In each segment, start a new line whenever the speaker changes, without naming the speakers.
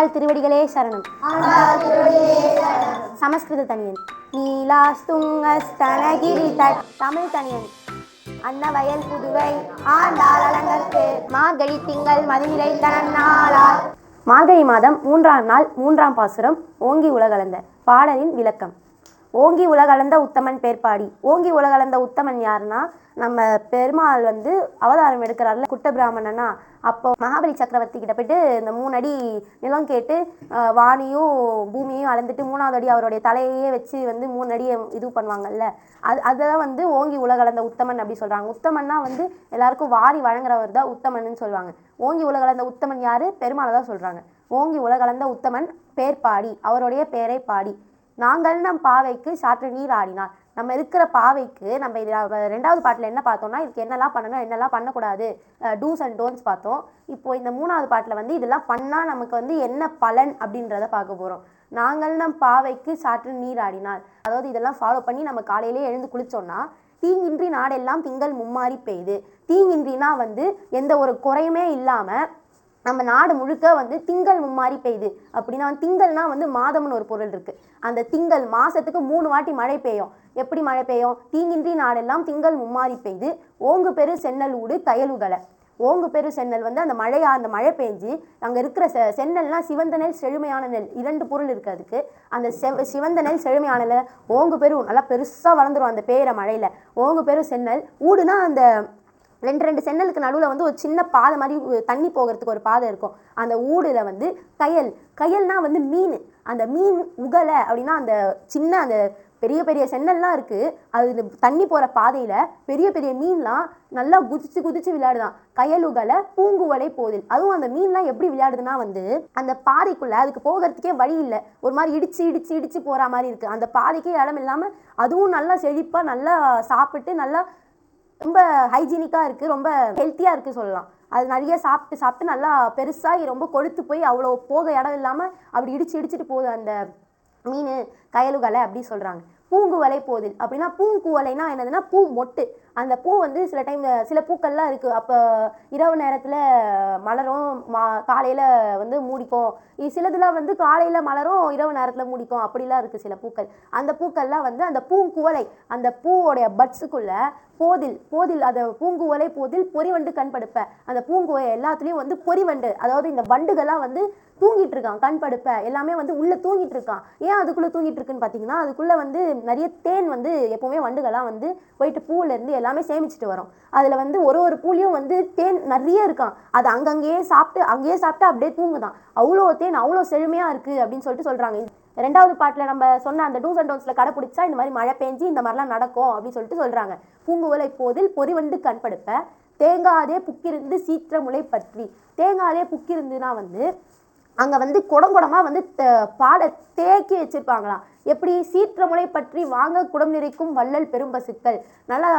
ஆண்டாள் திருவடிகளே சரணம். சமஸ்கிருத தனியன். நீலாஸ்துங்கஸ்தனகிரி தமிழ் தனியன். அன்னவயல் புதுவை. ஆண்டாள் அலங்கற்கு மார்கழி திங்கள் மதிநிலை தனநாளார் மார்கழி மாதம் மூன்றாம் நாள் மூன்றாம் பாசுரம் ஓங்கி உலகளந்த பாடலின் விளக்கம். ஓங்கி உலகளந்த உத்தமன் பேர்பாடி. ஓங்கி உலகளந்த உத்தமன் யாருன்னா நம்ம பெருமாள் வந்து அவதாரம் எடுக்கிறார்ல குட்ட பிராமணனா அப்போ மகாபலி சக்கரவர்த்தி கிட்ட போயிட்டு இந்த மூணு அடி நிலம் கேட்டு வாணியும் வானியும் பூமியும் அளந்துட்டு மூணாவது அடி அவருடைய தலையையே வச்சு வந்து மூணு அடியை இது பண்ணுவாங்கல்ல. அது அதெல்லாம் வந்து ஓங்கி உலகளந்த உத்தமன் அப்படி சொல்றாங்க. உத்தமன்னா வந்து எல்லாருக்கும் வாரி வழங்குறவர் தான் உத்தமன்னு சொல்லுவாங்க. ஓங்கி உலகளந்த உத்தமன் யாரு? பெருமாளை தான் சொல்றாங்க. ஓங்கி உலகளந்த உத்தமன் பேர் பாடி அவருடைய பேரை பாடி. நாங்கள் நம் பாவைக்கு சாற்று நீர் ஆடினார். நம்ம இருக்கிற பாவைக்கு நம்ம ரெண்டாவது பாட்டில் என்ன பார்த்தோம்னா இதுக்கு என்னெல்லாம் பண்ணணும் என்னெல்லாம் பண்ணக்கூடாது டூஸ் அண்ட் டோன்ஸ் பார்த்தோம். இப்போ இந்த மூணாவது பாட்டில் வந்து இதெல்லாம் பண்ணால் நமக்கு வந்து என்ன பலன் அப்படின்றத பார்க்க போகிறோம் நாங்கள் நம் பாவைக்கு சாற்று நீர் ஆடினார். அதாவது இதெல்லாம் ஃபாலோ பண்ணி நம்ம காலையிலே எழுந்து குளிச்சோம்னா தீங்கின்றி நாடெல்லாம் திங்கள் மும்மாறி பெய்யுது தீங்கின்றினா வந்து எந்த ஒரு குறையுமே இல்லாமல் நம்ம நாடு முழுக்க வந்து திங்கள் மும்மாரி பெய்யுது. அப்படின்னா திங்கள்னா வந்து மாதம்னு ஒரு பொருள் இருக்கு. அந்த திங்கள் மாசத்துக்கு மூணு வாட்டி மழை பெய்யும். எப்படி மழை பெய்யும்? தீங்கின்றி நாடெல்லாம் திங்கள் மும்மாரி பெய்து. ஓங்கு பெரு சென்னல் ஊடு கயலுகலை ஓங்கு பெரு சென்னல் வந்து அந்த மழையா அந்த மழை பெஞ்சு அங்கே இருக்கிற செ சென்னல்னா சிவந்த நெல் செழுமையான நெல். இரண்டு பொருள் இருக்கு அதுக்கு. அந்த செவ் சிவந்த நெல் செழுமையான நெல் ஓங்கு பெரு நல்லா பெருசாக வளர்ந்துடும் அந்த பெய்கிற மழையில். ஓங்கு பெரு சென்னல் ஊடுனா அந்த ரெண்டு ரெண்டு சென்னலுக்கு நடுவில் வந்து ஒரு சின்ன பாதை மாதிரி தண்ணி போகிறதுக்கு ஒரு பாதை இருக்கும். அந்த ஊடுல வந்து கயல். கயல்னால் வந்து மீன். அந்த மீன் உகலை அப்படின்னா அந்த சின்ன அந்த பெரிய பெரிய சென்னல்லாம் இருக்குது அது தண்ணி போகிற பாதையில் பெரிய பெரிய மீன்லாம் நல்லா குதிச்சு குதிச்சு விளையாடுதான். கயலுகலை பூங்குவலை போதில். அதுவும் அந்த மீன்லாம் எப்படி விளையாடுதுன்னா வந்து அந்த பாதைக்குள்ளே அதுக்கு போகிறதுக்கே வழி இல்லை. ஒரு மாதிரி இடிச்சு இடிச்சு இடிச்சு போகிற மாதிரி இருக்குது அந்த பாதைக்கே இடம் இல்லாமல் அதுவும் நல்லா செழிப்பாக நல்லா சாப்பிட்டு நல்லா ரொம்ப ஹைஜீனிக்காக இருக்குது ரொம்ப ஹெல்த்தியாக இருக்குது சொல்லலாம். அது நிறைய சாப்பிட்டு சாப்பிட்டு நல்லா பெருசாகி ரொம்ப கொழுத்து போய் அவ்வளோ போக இடம் இல்லாமல் அப்படி இடிச்சு இடிச்சிட்டு போகுது அந்த மீன் கயலுகலை அப்படி சொல்கிறாங்க பூங்குவலை போதில் அப்படின்னா பூங்குவலைனா என்னதுன்னா பூ மொட்டு. அந்த பூ வந்து சில டைம் சில பூக்கள்லாம் இருக்குது அப்போ இரவு நேரத்தில் மலரும் மா காலையில் வந்து மூடிக்கும் இ- சிலதுலாம் வந்து காலையில் மலரும் இரவு நேரத்தில் மூடிக்கும் அப்படிலாம் இருக்குது சில பூக்கள். அந்த பூக்கள்லாம் வந்து அந்த பூங்குவலை அந்த பூவோடைய பட்ஸுக்குள்ளே போதில் போதில் அதை பூங்குவலை போதில் பொறிவண்டு கண் படுப்ப அந்த பூங்குவை எல்லாத்துலேயும் வந்து பொறிவண்டு அதாவது இந்த வண்டுகள்லாம் வந்து தூங்கிட்டு இருக்கான் கண் படுப்ப எல்லாமே வந்து உள்ளே தூங்கிட்டு இருக்கான். ஏன் அதுக்குள்ளே தூங்கிட்டு இருக்குன்னு பார்த்தீங்கன்னா அதுக்குள்ளே வந்து நிறைய தேன் வந்து எப்போவுமே வண்டுகள்லாம் வந்து போயிட்டு பூவிலேருந்து எல்லாமே சேமிச்சுட்டு வரும். அதில் வந்து ஒரு ஒரு பூலியும் வந்து தேன் நிறைய இருக்கான் அது அங்கங்கேயே சாப்பிட்டு அங்கேயே சாப்பிட்டு அப்படியே தூங்குதான். அவ்வளோ தேன் அவ்வளோ செழுமையாக இருக்கு அப்படின்னு சொல்லிட்டு சொல்கிறாங்க ரெண்டாவது பாட்டில் நம்ம சொன்ன அந்த டூஸ் அண்ட் டோன்ஸில் கடைப்பிடிச்சா இந்த மாதிரி மழை பெஞ்சு இந்த மாதிரிலாம் நடக்கும் அப்படின்னு சொல்லிட்டு சொல்கிறாங்க பூங்குவலை போதில் பொறிவண்டு கண்படுப்ப. தேங்காதே புக்கிருந்து சீற்ற முளை பற்றி. தேங்காதே புக்கிருந்துனா வந்து அங்கே வந்து குடம் குடமாக வந்து த- பாலை தேக்கி வச்சிருப்பாங்களாம். எப்படி சீற்றமுளை பற்றி வாங்க குடம் நிறைக்கும் வள்ளல் பெரும்பசுக்கள்? நல்லா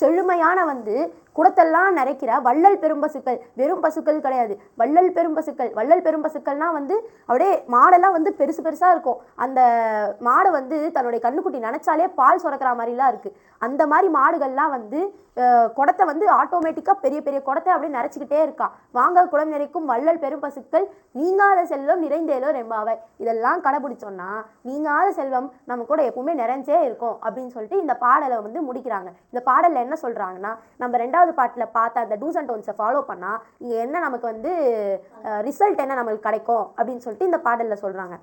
செழுமையான வந்து குடத்தெல்லாம் நிறைக்கிற வள்ளல் பெரும்பசுக்கள். வெறும் பசுக்கள் கிடையாது. வள்ளல் பெரும்பசுக்கள். வள்ளல் பெரும்பசுக்கள்னா வந்து அப்படியே மாடெல்லாம் வந்து பெருசு பெருசாக இருக்கும். அந்த மாடு வந்து தன்னுடைய கண்ணுக்குட்டி நினச்சாலே பால் சுரக்கிற மாதிரிலாம் இருக்குது அந்த மாதிரி மாடுகள்லாம் வந்து குடத்தை வந்து ஆட்டோமேட்டிக்காக பெரிய பெரிய குடத்தை அப்படியே நிறைச்சிக்கிட்டே இருக்கான் வாங்க குடம் நிறைக்கும் வள்ளல் பெரும் பசுக்கள் நீங்காத செல்வம் நிறைந்தேலோ ரெம்பாவை. இதெல்லாம் கடைபிடிச்சோன்னா நீங்காத செல்வம் நம்ம கூட எப்பவுமே நிறைஞ்சே இருக்கும் அப்படின்னு சொல்லிட்டு இந்த பாடலை வந்து முடிக்கிறாங்க. இந்த பாடலில் என்ன சொல்கிறாங்கன்னா நம்ம ரெண்டாவது பாட்டில் பார்த்த அந்த டூஸ் அண்ட் டோன்ஸை ஃபாலோ பண்ணால் இங்கே என்ன நமக்கு வந்து ரிசல்ட் என்ன நமக்கு கிடைக்கும் அப்படின்னு சொல்லிட்டு இந்த பாடலில் சொல்கிறாங்க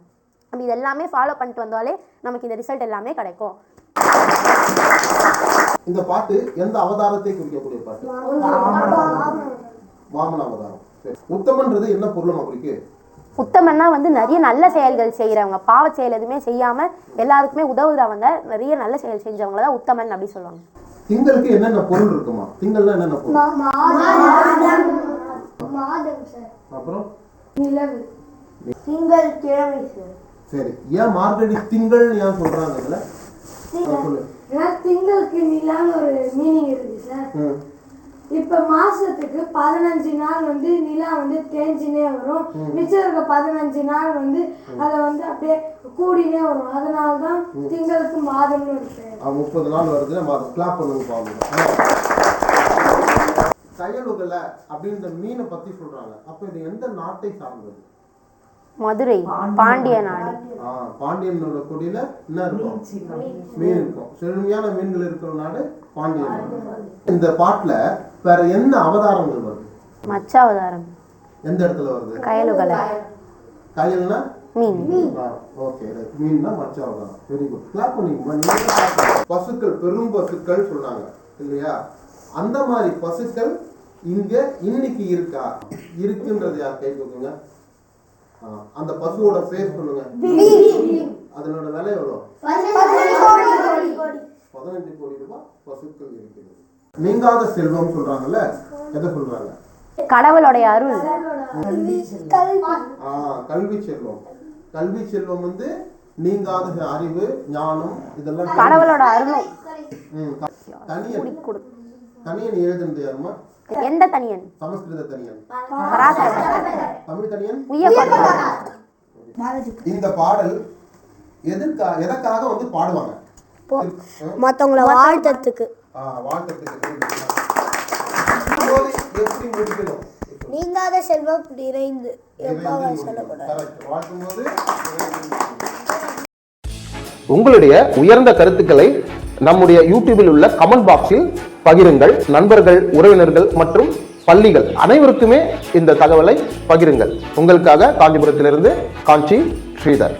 நம்ம இது எல்லாமே ஃபாலோ பண்ணிட்டு வந்தாலே நமக்கு இந்த ரிசல்ட் எல்லாமே கிடைக்கும்.
இந்த பாட்டு எந்த அவதாரத்தை குறிக்கக்கூடிய பாட்டு? வாமன அவதாரம். உத்தமன்றது என்ன பொருள் குறிக்கு
உத்தமன்னா வந்து நிறைய நல்ல செயல்கள் செய்கிறவங்க பாவ செயல் எதுவுமே செய்யாம எல்லாருக்குமே உதவுறவங்க நிறைய நல்ல செயல் செஞ்சவங்கள தான் உத்தமன் அப்படி சொல்லுவாங்க.
திங்களுக்கு என்னென்ன பொருள் இருக்குமா? திங்கள்னா என்னென்ன பொருள்?
மாதம். சார்.
அப்புறம்?
நிலவு. திங்கள் கிழமை சார்.
சரி. ஏன் மார்கழி திங்கள் ஏன் சொல்றாங்க இதுல?
திங்களுக்கு நிலான்னு ஒரு மீனிங் இருக்கு சார். இப்ப மாசத்துக்கு பதினஞ்சு நாள் வந்து நிலா வந்து தேஞ்சினே வரும். மிச்சம் இருக்க பதினஞ்சு நாள் வந்து அதை வந்து அப்படியே கூடினே வரும். அதனால தான் திங்களுக்கு மாதம்னு பேர்.
ஆ, முப்பது நாள் வருது மாதம் கிளாப் பண்ணுங்க பாருங்க கயலுகல அப்படின்னு இந்த மீனை பத்தி சொல்றாங்க. அப்ப இது எந்த நாட்டை சார்ந்தது?
மதுரை பாண்டிய நாடு.
பாண்டியனோட கொடியில என்ன இருக்கும். மீன் இருக்கும். செழுமையான மீன்கள் இருக்கிற நாடு பாண்டிய நாடு. இந்த பாட்டுல வேற என்ன அவதாரங்கள் வருது?
மச்சாவதாரம்
எந்த இடத்துல வருது?
கயலுகலை.
கயல்னா? மச்ச அவதாரம். பசுக்கள் பெரும் பசுக்கள் சொன்னாங்க. இல்லையா? அந்த மாதிரி பசுக்கள் இங்க இன்னைக்கு இருக்கா? இருக்குன்றது யார் கை கொடுக்குங்க ஆ, அந்த பசுவோட பேர் சொல்லுங்க. அதனோட விலை எவ்வளோ? பதினஞ்சு கோடி ரூபாய் பசுக்கள் இருக்கிறது. நீங்காத செல்வம் சொல்றாங்கல்ல? எதை சொல்றாங்க?
கடவுளுடைய அருள்.
ஆ, கல்வி செல்வம். கல்வி செல்வம் வந்து நீங்காத அறிவு ஞானம் இதெல்லாம்
கடவுளோட அருளும் கொடு.
தனியன் எழுதுனது யாருமா
எந்த தனியன்?
சமஸ்கிருத தனியன். தமிழ் இந்த பாடல் எதற்கா எதற்காக வந்து பாடுவாங்க?
மற்றவங்கள வாழ்த்தத்துக்கு
எப்படி முடிக்கணும்?
நீங்காத செல்வம் நிறைந்து
போது
உங்களுடைய உயர்ந்த கருத்துக்களை நம்முடைய யூடியூபில் உள்ள கமெண்ட் பாக்ஸில் பகிருங்கள். நண்பர்கள் உறவினர்கள் மற்றும் பள்ளிகள் அனைவருக்குமே இந்த தகவலை பகிருங்கள். உங்களுக்காக காஞ்சிபுரத்திலிருந்து காஞ்சி ஸ்ரீதர்.